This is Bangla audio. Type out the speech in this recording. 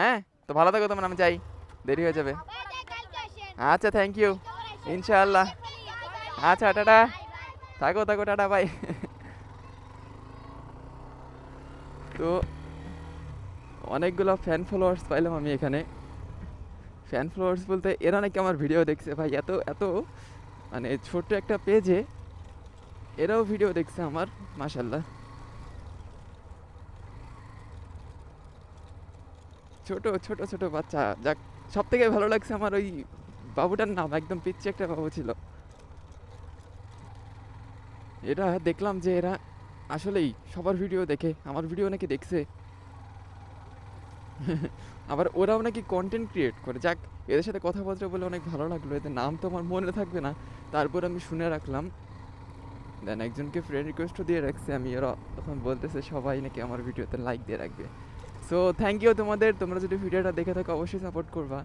হ্যাঁ? তো ভালো থাকো তোমার, আমি যাই। দেরি হয়ে যাবে। আচ্ছা থ্যাংক ইউ ইনশাআল্লাহ। আচ্ছা টাটা। থাকো থাকো, টাটা বাই তো অনেকগুলো ফ্যান ফলোয়ার্স পাইলাম আমি এখানে। ফ্যান ফলোয়ার্স বলতে এরা নাকি আমার ভিডিও দেখছে ভাই, এত এত মানে ছোট্ট একটা পেজে এরাও ভিডিও দেখছে আমার মাশাল্লাহ ছোট ছোট ছোট বাচ্চা। যাক সব থেকে ভালো লাগছে আমার ওই বাবুটার নাম, একদম পিচ্ছি একটা বাবু ছিল। এটা দেখলাম যে এরা আসলেই সবার ভিডিও দেখে, আমার ভিডিও নাকি দেখছে। আবার ওরাও নাকি কন্টেন্ট ক্রিয়েট করে। যাক, এদের সাথে কথাবার্তা বলে অনেক ভালো লাগল। এদের নাম তো আমার মনে থাকবে না। তারপর আমি শুনে রাখলাম। দেন একজনকে ফ্রেন্ড রিকোয়েস্টও দিয়ে রাখছে আমি। ওরা তখন বলতেছে, সবাই নাকি আমার ভিডিওতে লাইক দিয়ে রাখবে। সো থ্যাংক ইউ তোমাদের তোমরা যদি ভিডিওটা দেখে থাকো অবশ্যই সাপোর্ট করবা।